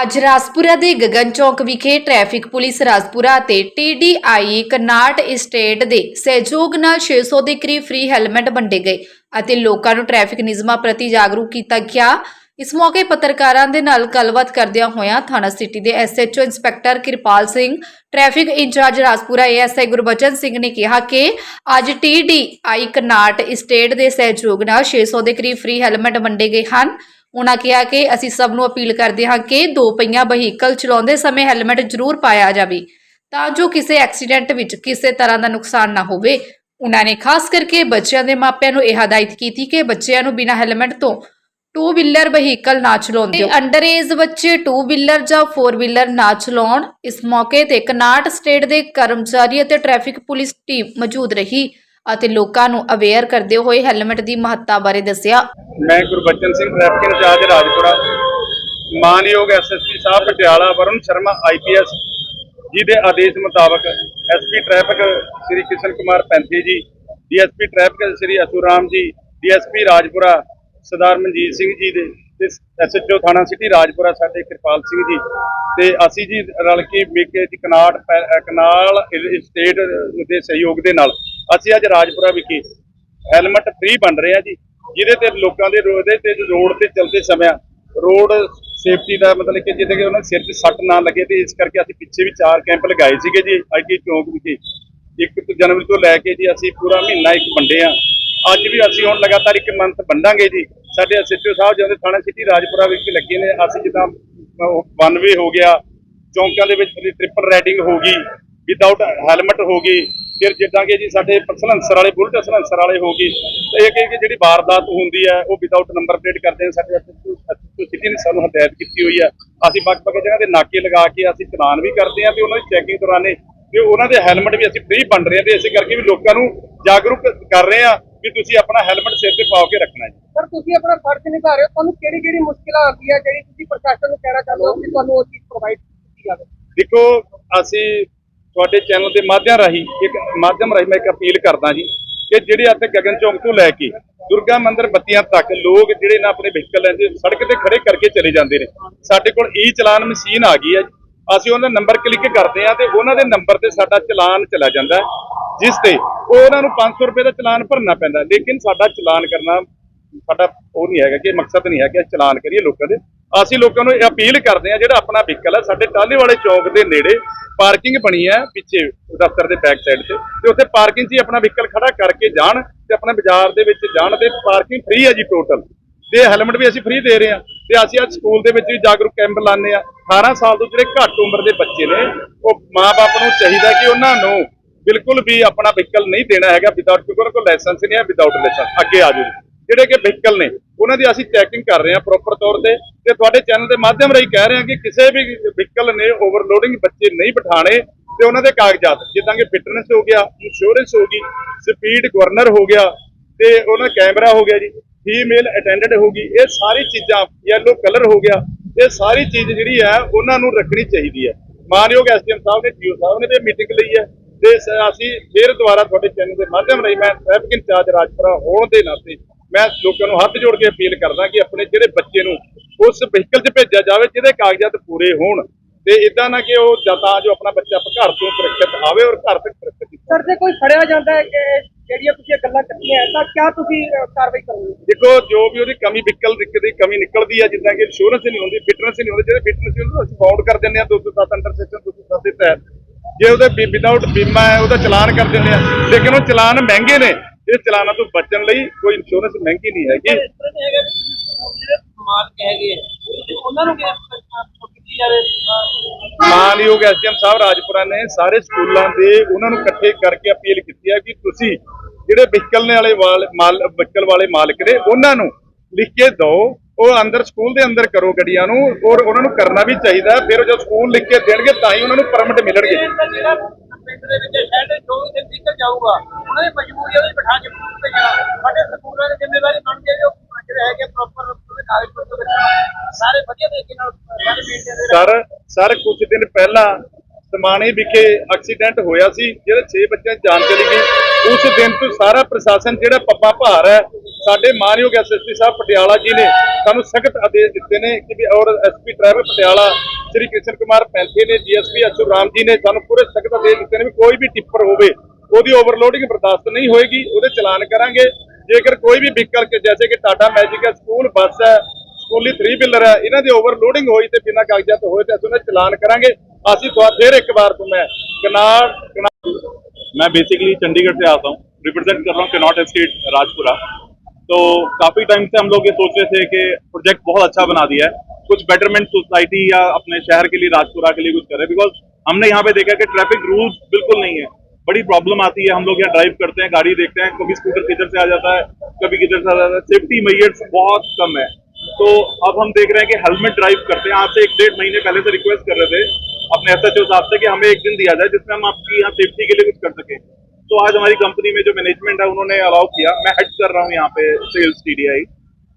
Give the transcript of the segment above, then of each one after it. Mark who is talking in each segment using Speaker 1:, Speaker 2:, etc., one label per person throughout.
Speaker 1: ਅੱਜ ਰਾਜਪੁਰਾ ਦੇ ਗਗਨ ਚੌਕ ਵਿਖੇ ਟ੍ਰੈਫਿਕ ਪੁਲਿਸ ਰਾਜਪੁਰਾ ਅਤੇ ਟੀਡੀਆਈ ਕਰਨਾਟ ਸਟੇਟ ਦੇ ਸਹਿਯੋਗ ਨਾਲ 600 ਦੇ ਕਰੀਬ ਫ੍ਰੀ ਹੈਲਮਟ ਵੰਡੇ ਗਏ ਅਤੇ ਲੋਕਾਂ ਨੂੰ ਟ੍ਰੈਫਿਕ ਨਿਯਮਾਂ ਪ੍ਰਤੀ ਜਾਗਰੂਕ ਕੀਤਾ ਗਿਆ। ਇਸ ਮੌਕੇ ਪੱਤਰਕਾਰਾਂ ਦੇ ਨਾਲ ਗੱਲਬਾਤ ਕਰਦਿਆਂ ਹੋਇਆਂ ਥਾਣਾ ਸਿਟੀ ਦੇ SHO inspector Kirpal Singh, traffic incharge Rajpura ASI Gurbachan Singh ਨੇ ਕਿਹਾ ਕਿ ਅੱਜ ਟੀਡੀਆਈ ਕਰਨਾਟ ਸਟੇਟ ਦੇ ਸਹਿਯੋਗ ਨਾਲ 600 ਦੇ ਕਰੀਬ ਫ੍ਰੀ ਹੈਲਮਟ ਵੰਡੇ ਗਏ ਹਨ। ਉਹਨਾਂ ਕਿਹਾ ਕਿ ਅਸੀਂ ਸਭ ਨੂੰ ਅਪੀਲ ਕਰਦੇ ਹਾਂ ਕਿ ਦੋ ਪਹੀਆ ਵਹੀਕਲ ਚਲਾਉਂਦੇ ਸਮੇਂ ਹੈਲਮਟ ਜ਼ਰੂਰ ਪਾਇਆ ਜਾਵੇ, ਤਾਂ ਜੋ ਕਿਸੇ ਐਕਸੀਡੈਂਟ ਵਿੱਚ ਕਿਸੇ ਤਰ੍ਹਾਂ ਦਾ ਨੁਕਸਾਨ ਨਾ ਹੋਵੇ। ਉਹਨਾਂ ਨੇ ਖਾਸ ਕਰਕੇ ਬੱਚਿਆਂ ਦੇ ਮਾਪਿਆਂ ਨੂੰ ਇਹ ਹਦਾਇਤ ਕੀਤੀ ਕਿ ਬੱਚਿਆਂ ਨੂੰ ਬਿਨਾਂ ਹੈਲਮਟ ਤੋਂ ਟੂ ਵੀਲਰ ਵਹੀਕਲ ਨਾ ਚਲਾਉਣ ਦਿਓ ਅੰਡਰ ਏਜ ਬੱਚੇ ਟੂ ਵੀਲਰ ਜਾਂ ਫੋਰ ਵੀਲਰ ਨਾ ਚਲਾਉਣ, ਇਸ ਮੌਕੇ ਤੇ ਕਨਾਟ ਸਟੇਟ ਦੇ ਕਰਮਚਾਰੀ ਅਤੇ ਟ੍ਰੈਫਿਕ ਪੁਲਿਸ ਟੀਮ ਮੌਜੂਦ ਰਹੀ ਅਤੇ ਲੋਕਾਂ ਨੂੰ ਅਵੇਅਰ ਕਰਦੇ ਹੋਏ ਹੈਲਮਟ ਦੀ ਮਹੱਤਤਾ ਬਾਰੇ ਦੱਸਿਆ।
Speaker 2: ਮੈਂ ਗੁਰਬਚਨ ਸਿੰਘ ਟ੍ਰੈਫਿਕ ਇੰਚਾਰਜ ਰਾਜਪੁਰਾ। ਮਾਨਯੋਗ ਐਸਐਸਪੀ ਸਾਹਿਬ ਪਟਿਆਲਾ ਵਰੁਣ ਸ਼ਰਮਾ ਆਈਪੀਐਸ ਜੀ ਦੇ ਆਦੇਸ਼ ਮੁਤਾਬਕ SP traffic Shri Kishan Kumar Panthi ji DSP traffic Shri Asuram ji DSP Rajpura Sardar Manjeet Singh ji ਦੇ, ਤੇ ਐਸਐਚਓ ਥਾਣਾ ਸਿਟੀ ਰਾਜਪੁਰਾ ਸਾਡੇ ਕਿਰਪਾਲ ਸਿੰਘ ਜੀ। ਤੇ ਅਸੀਂ ਜੀ ਰਲ ਕੇ ਮੇਕੇ ਦੀ ਕਨਾਟ ਪੈ- ਕਨਾਲ ਸਟੇਟ ਦੇ ਸਹਿਯੋਗ ਦੇ ਨਾਲ ਅਸੀਂ ਅੱਜ ਰਾਜਪੁਰਾ ਵਿਖੇ ਹੈਲਮਟ ਫ੍ਰੀ ਬਣ ਰਿਹਾ ਜੀ, ਜਿਹਦੇ ਤੇ ਲੋਕਾਂ ਦੇ ਰੋਡ ਦੇ ਤੇ ਰੋਡ ਤੇ ਚੱਲਦੇ ਸਮੇਂ ਰੋਡ ਸੇਫਟੀ ਦਾ ਮਤਲਬ ਕਿ ਜਿਹਦੇ ਕਿ ਉਹਨਾਂ ਦੇ ਸਿਰ ਤੇ ਸੱਟ ਨਾ ਲੱਗੇ ਤੇ ਇਸ ਕਰਕੇ ਅਸੀਂ ਪਿੱਛੇ ਵੀ ਚਾਰ ਕੈਂਪ ਲਗਾਏ ਸੀਗੇ ਜੀ ਆਈਟੀ ਚੌਂਕ ਵਿਖੇ। ਇੱਕ ਜਨਵਰੀ ਤੋਂ ਲੈ ਕੇ ਜੀ ਅਸੀਂ ਪੂਰਾ ਮਹੀਨਾ ਇੱਕ ਵੰਡੇ ਆ ਅੱਜ ਵੀ ਅਸੀਂ ਹੁਣ ਲਗਾਤਾਰ ਇੱਕ ਮੰਥ ਵੰਡਾਂਗੇ ਜੀ। ਸਾਡੇ ਐਸਐਚਓ ਸਾਹਿਬ ਜਿਹਦੇ ਥਾਣਾ ਸਿਟੀ ਰਾਜਪੁਰਾ ਵਿੱਚ ਲੱਗੇ ਨੇ। ਅਸੀਂ ਜਿੱਦਾਂ ਵਨਵੇ ਹੋ ਗਿਆ, ਚੌਂਕਾਂ ਦੇ ਵਿੱਚ ਟ੍ਰਿਪਲ ਰਾਈਡਿੰਗ ਹੋ ਗਈ ਵਿਦਆਊਟ ਹੈਲਮਟ ਹੋ ਗਈ, ਫਿਰ ਜਿੱਦਾਂ ਕਿ ਜੀ ਸਾਡੇ ਸਲੈਂਸਰ ਵਾਲੇ, ਬੁਲਟ ਸਲੈਂਸਰ ਵਾਲੇ ਹੋ ਗਈ ਤੇ ਇਹ ਕਿ ਕਿ ਜਿਹੜੀ ਵਾਰਦਾਤ ਹੁੰਦੀ ਹੈ, ਉਹ ਵਿਦਆਊਟ ਨੰਬਰ ਪਲੇਟ ਕਰਦੇ ਨੇ। ਸਾਡੇ ਐਸਐਚਓ ਸਿਟੀ ਨੇ ਸਾਨੂੰ ਹਦਾਇਤ ਕੀਤੀ ਹੋਈ ਹੈ। ਅਸੀਂ ਵੱਖ-ਵੱਖ ਜਗ੍ਹਾ ਦੇ ਨਾਕੇ ਲਗਾ ਕੇ ਅਸੀਂ ਚਲਾਨ ਵੀ ਕਰਦੇ ਹਾਂ ਤੇ ਉਹਨਾਂ ਦੀ ਚੈਕਿੰਗ ਦੌਰਾਨੇ ਤੇ ਉਹਨਾਂ ਦੇ ਹੈਲਮਟ ਵੀ ਅਸੀਂ ਫ੍ਰੀ ਵੰਡ ਰਹੇ ਹਾਂ ਤੇ ਇਸੇ ਕਰਕੇ ਵੀ ਲੋਕਾਂ ਨੂੰ ਜਾਗਰੂਕ ਕਰ ਰਹੇ ਹਾਂ। ਵੀ ਤੁਸੀਂ ਆਪਣਾ ਹੈਲਮਟ ਸਿਰ ਤੇ ਪਾ ਕੇ ਰੱਖਣਾ ਜੀ।
Speaker 3: ਪਰ ਤੁਸੀਂ ਆਪਣਾ ਫਰਜ਼ ਨਿਭਾ ਰਹੇ ਹੋ। ਤੁਹਾਨੂੰ ਕਿਹੜੀ ਕਿਹੜੀ ਮੁਸ਼ਕਿਲਾਂ ਆਉਂਦੀਆਂ ਜਿਹੜੀ ਤੁਸੀਂ ਪ੍ਰਸ਼ਾਸਨ ਨੂੰ ਕਹਿਣਾ ਚਾਹੁੰਦੇ ਹੋ ਕਿ ਤੁਹਾਨੂੰ ਉਹ ਚੀਜ਼ ਪ੍ਰੋਵਾਈਡ ਕੀਤੀ ਜਾਵੇ?
Speaker 2: ਦੇਖੋ ਅਸੀਂ ਤੁਹਾਡੇ ਚੈਨਲ ਦੇ ਮਾਧਿਅਮ ਰਾਹੀਂ ਇੱਕ ਮਾਧਿਅਮ ਰਾਹੀਂ ਮੈਂ ਇੱਕ ਅਪੀਲ ਕਰਦਾ ਜੀ ਕਿ ਜਿਹੜੇ ਇੱਥੇ ਗਗਨ ਚੌਂਕ ਤੋਂ ਲੈ ਕੇ ਦੁਰਗਾ ਮੰਦਿਰ ਬੱਤੀਆਂ ਤੱਕ ਲੋਕ ਜਿਹੜੇ ਨਾ ਆਪਣੇ ਵਹੀਕਲ ਲੈਂਦੇ ਸੜਕ ਤੇ ਖੜੇ ਕਰਕੇ ਚਲੇ ਜਾਂਦੇ ਨੇ। ਸਾਡੇ ਕੋਲ ਈ ਚਲਾਨ ਮਸ਼ੀਨ ਆ ਗਈ ਹੈ। ਅਸੀਂ ਉਹਨਾਂ ਦਾ ਨੰਬਰ ਕਲਿੱਕ ਕਰਦੇ ਆ ਤੇ ਉਹਨਾਂ ਦੇ ਨੰਬਰ ਤੇ ਸਾਡਾ ਚਲਾਨ ਚਲਾ ਜਾਂਦਾ ਜਿਸ ਤੇ ਉਹ ਉਹਨਾਂ ਨੂੰ 500 ਰੁਪਏ ਦਾ ਚਲਾਨ ਭਰਨਾ ਪੈਂਦਾ। ਲੇਕਿਨ ਸਾਡਾ ਚਲਾਨ ਕਰਨਾ, ਸਾਡਾ ਉਹ ਨਹੀਂ ਹੈਗਾ ਕਿ ਮਕਸਦ ਨਹੀਂ ਹੈ ਕਿ ਚਲਾਨ ਕਰੀਏ ਲੋਕਾਂ ਦੇ। ਅਸੀਂ ਲੋਕਾਂ ਨੂੰ ਇਹ ਅਪੀਲ ਕਰਦੇ ਆ ਜਿਹੜਾ ਆਪਣਾ ਵਹੀਕਲ ਹੈ, ਸਾਡੇ ਟਾਲੇ ਵਾਲੇ ਚੌਕ ਦੇ ਨੇੜੇ ਪਾਰਕਿੰਗ ਬਣੀ ਹੈ, ਪਿੱਛੇ ਦਫ਼ਤਰ ਦੇ ਬੈਕ ਸਾਈਡ ਤੇ। ਤੇ ਉੱਥੇ ਪਾਰਕਿੰਗ 'ਚ ਹੀ ਆਪਣਾ ਵਹੀਕਲ ਖੜਾ ਕਰਕੇ ਜਾਣ ਤੇ ਆਪਣਾ ਬਾਜ਼ਾਰ ਦੇ ਵਿੱਚ ਜਾਣ ਤੇ ਪਾਰਕਿੰਗ ਫ੍ਰੀ ਹੈ ਜੀ ਟੋਟਲ ਤੇ ਹੈਲਮਟ ਵੀ ਅਸੀਂ ਫ੍ਰੀ ਦੇ ਰਹੇ ਹਾਂ। ਤੇ ਅਸੀਂ ਅੱਜ ਸਕੂਲ ਦੇ ਵਿੱਚ ਵੀ ਜਾਗਰੂਕ ਕੈਂਪ ਲਾਉਂਦੇ ਆ 18 ਸਾਲ ਤੋਂ ਜਿਹੜੇ ਘੱਟ ਉਮਰ ਦੇ ਬੱਚੇ ਨੇ, ਉਹ ਮਾਪੇ ਨੂੰ ਚਾਹੀਦਾ ਕਿ ਉਹਨਾਂ ਨੂੰ ਬਿਲਕੁਲ ਵੀ ਆਪਣਾ ਵਹੀਕਲ ਨਹੀਂ ਦੇਣਾ ਹੈਗਾ ਵਿਦਆਊਟ ਕਿਉਂਕਿ ਉਹਨਾਂ ਕੋਲ ਲਾਇਸੈਂਸ ਨਹੀਂ ਹੈ ਵਿਦਆਊਟ ਲਾਇਸੈਂਸ ਅੱਗੇ ਆ ਜਾਓ ਜਿਹੜੇ ਕਿ ਵਹੀਕਲ ਨੇ, ਉਹਨਾਂ ਦੀ ਅਸੀਂ ਚੈਕਿੰਗ ਕਰ ਰਹੇ ਹਾਂ ਪ੍ਰੋਪਰ ਤੌਰ ਤੇ ਤੇ ਤੁਹਾਡੇ ਚੈਨਲ ਦੇ ਮਾਧਿਅਮ ਰਾਹੀਂ ਕਹਿ ਰਹੇ ਹਾਂ ਕਿ ਕਿਸੇ ਵੀ ਵਹੀਕਲ ਨੇ ਓਵਰਲੋਡਿੰਗ ਬੱਚੇ ਨਹੀਂ ਬਿਠਾਣੇ ਤੇ ਉਹਨਾਂ ਦੇ ਕਾਗਜ਼ਾਤ, ਜਿੱਦਾਂ ਕਿ ਫਿਟਨੈਸ ਹੋ ਗਿਆ ਇੰਸ਼ੋਰੈਂਸ ਹੋ ਗਈ ਸਪੀਡ ਗਵਰਨਰ ਹੋ ਗਿਆ ਤੇ ਉਹਨਾਂ ਕੈਮਰਾ ਹੋ ਗਿਆ ਜੀ ਫੀਮੇਲ ਅਟੈਂਡੈਂਟ ਹੋ ਗਈ, ਇਹ ਸਾਰੀ ਚੀਜ਼ਾਂ ਯੈਲੋ ਕਲਰ ਹੋ ਗਿਆ, ਇਹ ਸਾਰੀ ਚੀਜ਼ ਜਿਹੜੀ ਹੈ ਉਹਨਾਂ ਨੂੰ ਰੱਖਣੀ ਚਾਹੀਦੀ ਹੈ। ਮਾਨਯੋਗ ਐਸਡੀਐਮ ਸਾਹਿਬ ਨੇ ਜੀਓ ਸਾਹਿਬ ਨੇ ਵੀ ਮੀਟਿੰਗ ਲਈ ਹੈ। ਤੇ ਅਸੀਂ ਫੇਰ ਦੁਬਾਰਾ ਤੁਹਾਡੇ ਚੈਨਲ ਦੇ ਮਾਧਿਅਮ ਰਾਹੀਂ ਮੈਂ ਟ੍ਰੈਫਿਕ ਇੰਚਾਰਜ ਰਾਜਪੁਰਾ ਹੋਣ ਦੇ ਨਾਤੇ ਮੈਂ ਲੋਕਾਂ ਨੂੰ ਹੱਥ ਜੋੜ ਕੇ ਅਪੀਲ ਕਰਦਾ ਕਿ ਆਪਣੇ ਜਿਹੜੇ ਬੱਚੇ ਨੂੰ ਉਸ ਵਹੀਕਲ 'ਚ ਭੇਜਿਆ ਜਾਵੇ ਜਿਹਦੇ ਕਾਗਜ਼ਾਤ ਪੂਰੇ ਹੋਣ ਤੇ ਇਦਾਂ ਨਾ ਕਿ ਉਹ ਜਾਂ ਤਾਂ ਜੋ ਆਪਣਾ ਬੱਚਾ ਘਰ ਤੋਂ ਸੁਰੱਖਿਅਤ ਆਵੇ ਔਰ ਘਰ ਤੱਕ ਸੁਰੱਖਿਅਤ
Speaker 3: ਸਰ ਜੇ ਕੋਈ ਫੜਿਆ ਜਾਂਦਾ ਹੈ ਕਿ ਜਿਹੜੀਆਂ ਤੁਸੀਂ ਇਹ ਗੱਲਾਂ ਹੈ, ਤਾਂ ਕਿਆ ਤੁਸੀਂ ਕਾਰਵਾਈ ਕਰੋਗੇ?
Speaker 2: ਦੇਖੋ ਜੋ ਵੀ ਉਹਦੀ ਕਮੀ ਵਿਕਲ ਦੀ ਕਮੀ ਨਿਕਲਦੀ ਹੈ ਜਿੱਦਾਂ ਕਿ ਇੰਸ਼ੋਰੈਂਸ ਨਹੀਂ ਹੁੰਦੀ ਫਿਟਨੈਸ ਨਹੀਂ ਹੁੰਦੀ ਜਿਹੜੇ ਫਿਟਨੈਸ ਹੁੰਦੀ ਅਸੀਂ ਬਾਉਂਡ ਕਰ ਦਿੰਦੇ ਆ 207 ਅੰਡਰ ਸੈਕਸ਼ਨ 207 ਦੇ ਤਹਿਤ। ਜੇ ਉਹਦੇ ਵਿਦਆਊਟ ਬੀਮਾ ਹੈ ਉਹਦਾ ਚਲਾਨ ਕਰ ਦਿੰਦੇ ਆ। ਲੇਕਿਨ ਉਹ ਚਲਾਨ ਮਹਿੰਗੇ ਨੇ। ਇਹ ਚਲਾਨਾਂ ਤੋਂ ਬਚਣ ਲਈ ਕੋਈ ਇੰਸ਼ੋਰੈਂਸ ਮਹਿੰਗੀ ਨਹੀਂ ਹੈਗੀ। ਮਾਨਯੋਗ ਐਸਡੀਐਮ ਸਾਹਿਬ ਰਾਜਪੁਰਾ ਨੇ ਸਾਰੇ ਸਕੂਲਾਂ ਦੇ ਉਹਨਾਂ ਨੂੰ ਇਕੱਠੇ ਕਰਕੇ ਅਪੀਲ ਕੀਤੀ ਹੈ ਕਿ ਤੁਸੀਂ ਜਿਹੜੇ ਵਹੀਕਲ ਵਾਲੇ ਵਾਲ- ਮਾਲ ਵਹੀਕਲ ਵਾਲੇ ਮਾਲਕ ਨੇ ਉਹਨਾਂ ਨੂੰ ਲਿਖ ਕੇ ਦਿਓ। ਉਹ ਅੰਦਰ ਸਕੂਲ ਦੇ ਅੰਦਰ ਕਰੋ ਗੱਡੀਆਂ ਨੂੰ ਔਰ ਉਹਨਾਂ ਨੂੰ ਕਰਨਾ ਵੀ ਚਾਹੀਦਾ। ਫਿਰ ਜਦੋਂ ਸਕੂਲ ਲਿਖ ਕੇ ਦੇਣਗੇ ਤਾਂ ਹੀ ਉਹਨਾਂ ਨੂੰ ਪਰਮਿਟ ਮਿਲਣਗੇ।
Speaker 3: ਜਿਹੜਾ ਪਿੰਡ ਦੇ ਵਿੱਚ ਸ਼ਹਿਰ ਦੇ ਜੋ ਵੀ ਨਿਕਲ ਜਾਊਗਾ ਉਹਨਾਂ ਦੀ ਮਜਬੂਰੀ ਉਹਦੇ ਬਿਠਾ ਕੇ ਸਕੂਲ ਭੇਜਣਾ ਸਾਡੇ ਸਕੂਲਾਂ ਦੀ ਜ਼ਿੰਮੇਵਾਰੀ ਬਣਦੀ ਹੈ ਜੋ ਜਿਹੜੇ ਹੈਗੇ ਪ੍ਰੋਪਰ ਕਾਗਜ਼ ਪੱਤਰ ਵਿੱਚ ਸਾਰੇ ਵਧੀਆ ਤਰੀਕੇ ਨਾਲ ਸਾਰੇ ਮੇਨਟੇਨ
Speaker 2: ਸਰ ਸਰ ਕੁਝ ਦਿਨ ਪਹਿਲਾਂ ਸਮਾਣੇ ਵਿਖੇ ਐਕਸੀਡੈਂਟ ਹੋਇਆ ਸੀ ਜਿਹੜੇ 6 ਬੱਚਿਆਂ ਦੀ ਜਾਨ ਚਲੀ ਗਈ। ਉਸ ਦਿਨ ਤੋਂ ਸਾਰਾ ਪ੍ਰਸ਼ਾਸਨ ਜਿਹੜਾ ਪੱਪਾ ਭਾਰ ਹੈ ਸਾਡੇ ਮਾਨਯੋਗ ਐਸਐਸਪੀ ਸਾਹਿਬ ਪਟਿਆਲਾ ਜੀ ਨੇ ਸਾਨੂੰ ਸਖਤ ਆਦੇਸ਼ ਦਿੱਤੇ ਨੇ ਕਿ ਵੀ ਔਰ ਐਸਪੀ ਟ੍ਰੈਫਿਕ ਪਟਿਆਲਾ ਸ੍ਰੀ ਕ੍ਰਿਸ਼ਨ ਕੁਮਾਰ ਪੈਂਥੇ ਨੇ ਡੀਐਸਪੀ ਅਸ਼ੂ ਰਾਮ ਜੀ ਨੇ ਸਾਨੂੰ ਪੂਰੇ ਸਖਤ ਆਦੇਸ਼ ਦਿੱਤੇ ਨੇ ਵੀ ਕੋਈ ਵੀ ਟਿੱਪਰ ਹੋਵੇ ਉਹਦੀ ਓਵਰਲੋਡਿੰਗ ਬਰਦਾਸ਼ਤ ਨਹੀਂ ਹੋਏਗੀ ਉਹਦੇ ਚਲਾਨ ਕਰਾਂਗੇ ਜੇਕਰ ਕੋਈ ਵੀ ਵਹੀਕਲ ਕਿ ਜੈਸੇ ਕਿ ਟਾਟਾ ਮੈਜਿਕ ਹੈ ਸਕੂਲ ਬੱਸ ਹੈ ਸਕੂਲੀ 3 ਵੀਲਰ ਹੈ ਇਹਨਾਂ ਦੀ ਓਵਰਲੋਡਿੰਗ ਹੋਈ ਤੇ ਬਿਨਾਂ ਕਾਗਜ਼ਾਤ ਹੋਏ ਤੇ ਅਸੀਂ ਉਹਨਾਂ ਦਾ ਚਲਾਨ ਕਰਾਂਗੇ ਅਸੀਂ ਦੁਆ ਫਿਰ ਇੱਕ ਵਾਰ ਤੋਂ ਮੈਂ ਕਨਾਲ ਕਨਾਲ
Speaker 4: मैं बेसिकली चंडीगढ़ से आता हूँ रिप्रेजेंट कर रहा हूँ कनॉट एस्टेट राजपुरा तो काफ़ी टाइम से हम लोग ये सोच रहे थे कि प्रोजेक्ट बहुत अच्छा बना दिया है। कुछ बेटरमेंट सोसाइटी या अपने शहर के लिए, राजपुरा के लिए कुछ करें बिकॉज़ हमने यहाँ पे देखा कि ट्रैफ़िक रूल्स बिल्कुल नहीं है। बड़ी प्रॉब्लम आती है, हम लोग यहाँ ड्राइव करते हैं, गाड़ी देखते हैं, कभी स्कूटर किधर से आ जाता है, कभी किधर से आ जाता है। सेफ्टी मेजर्स बहुत कम है। तो अब हम देख रहे हैं कि हेलमेट ड्राइव करते हैं। आपसे एक डेढ़ महीने पहले से रिक्वेस्ट कर रहे थे अपने एस एच साहब से कि हमें एक दिन दिया जाए, जिसमें हम आपकी यहाँ सेफ्टी के लिए कुछ कर सकें। तो आज हमारी कंपनी में जो मैनेजमेंट है, उन्होंने अलाउ किया। मैं हेड कर रहा हूँ यहाँ पे सेल्स टीडीआई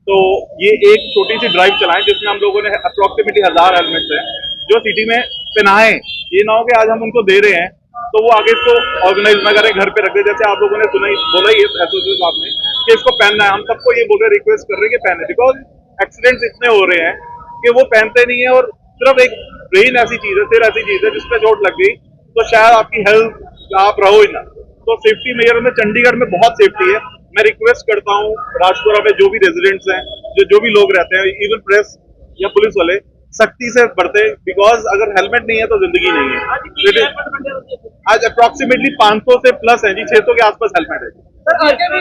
Speaker 4: तो ये एक छोटी सी ड्राइव चलाएँ, जिसमें हम लोगों ने अप्रोक्सीमेटली हज़ार हेलमेट है, जो सिटी में पहनाएँ। ये ना हो कि आज हम उनको दे रहे हैं तो वो आगे इसको ऑर्गेनाइज ना करें, घर पे रख दे। जैसे आप लोगों ने सुना ही, बोला ही एसोसिएशन साहब ने कि इसको पहनना है। हम सबको ये बोल रहे रिक्वेस्ट कर रहे हैं कि पहने। बिकॉज़ एक्सीडेंट्स इतने हो रहे हैं कि वो पहनते नहीं है और सिर्फ़ एक ब्रेन ऐसी चीज़ है, सिर ऐसी चीज़ है, जिसपे चोट लग गई तो शायद आपकी हेल्थ आप रहो ही ना। तो सेफ्टी मेजर में चंडीगढ़ में बहुत सेफ्टी है। मैं रिक्वेस्ट करता हूँ राजपुरा में जो भी रेजिडेंट्स हैं जो जो भी लोग रहते हैं इवन प्रेस या पुलिस वाले सख्ती से बढ़ते। बिकॉज़ अगर हेलमेट नहीं है तो ज़िंदगी नहीं है। आज अप्रोक्सीमेटली पाँच से प्लस है जी 600 के आसपास हेलमेट है
Speaker 3: सर आगे भी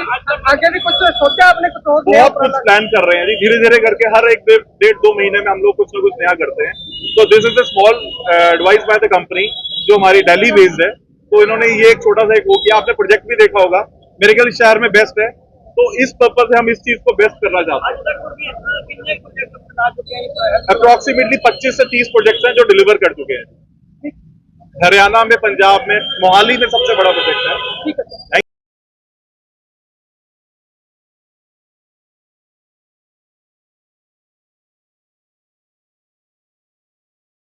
Speaker 3: आगे भी कुछ सोचा आपने कुछ
Speaker 4: बहुत कुछ प्लान कर रहे हैं जी। धीरे धीरे करके हर एक डेढ़ दो महीने में हम लोग कुछ ना कुछ नया करते हैं। तो this is a small advice by the company जो हमारी डेली बेस्ड है। तो इन्होंने ये एक छोटा सा एक वो किया आपने प्रोजेक्ट भी देखा होगा। मेरे ख्याल शहर में बेस्ट है। तो इस पर्पज से हम इस चीज़ को बेस्ट करना चाहते हैं। अप्रोक्सीमेटली 25 से 30 प्रोजेक्ट्स हैं जो डिलीवर कर चुके हैं। हरियाणा में पंजाब में मोहाली में सबसे बड़ा प्रोजेक्ट है।
Speaker 3: है